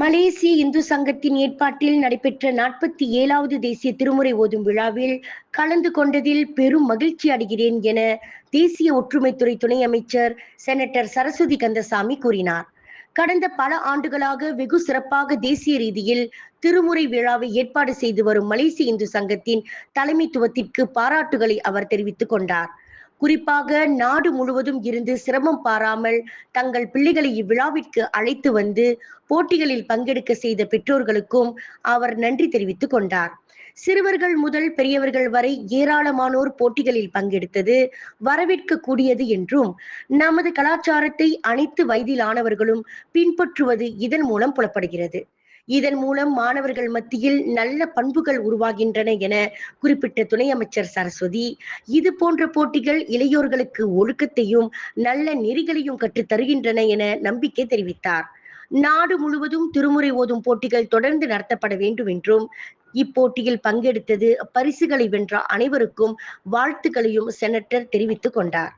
மலேசிய இந்து சங்கத்தின் ஏற்பாட்டில் நடைபெற்ற நாற்பத்தி ஏழாவது தேசிய திருமுறை ஓதும் விழாவில் கலந்து கொண்டதில் பெரும் மகிழ்ச்சி அடைகிறேன் என தேசிய ஒற்றுமைத்துறை துணை அமைச்சர் செனட்டர் சரஸ்வதி கந்தசாமி கூறினார். கடந்த பல ஆண்டுகளாக வெகு சிறப்பாக தேசிய ரீதியில் திருமுறை விழாவை ஏற்பாடு செய்து வரும் மலேசிய இந்து சங்கத்தின் தலைமைத்துவத்திற்கு பாராட்டுகளை அவர் தெரிவித்துக் கொண்டார். குறிப்பாக நாடு முழுவதும் இருந்து சிரமம் பாராமல் தங்கள் பிள்ளைகளை இவ்விழாவிற்கு அழைத்து வந்து போட்டிகளில் பங்கெடுக்க செய்த பெற்றோர்களுக்கும் அவர் நன்றி தெரிவித்துக் கொண்டார். சிறுவர்கள் முதல் பெரியவர்கள் வரை ஏராளமானோர் போட்டிகளில் பங்கெடுத்தது வரவேற்கக்கூடியது என்றும் நமது கலாச்சாரத்தை அனைத்து வயதிலானவர்களும் பின்பற்றுவது இதன் மூலம் புலப்படுகிறது. இதன் மூலம் மாணவர்கள் மத்தியில் நல்ல பண்புகள் உருவாகின்றன என குறிப்பிட்ட துணை அமைச்சர் சரஸ்வதி. இது போன்ற போட்டிகள் இளையோர்களுக்கு ஒழுக்கத்தையும் நல்ல நெறிகளையும் கற்றுத் தருகின்றன என நம்பிக்கை தெரிவித்தார். நாடு முழுவதும் திருமுறை ஓதும் போட்டிகள் தொடர்ந்து நடத்தப்பட வேண்டும் என்றும் இப்போட்டியில் பங்கெடுத்தது பரிசுகளை வென்ற அனைவருக்கும் வாழ்த்துக்களையும் செனட்டர் தெரிவித்துக் கொண்டார்.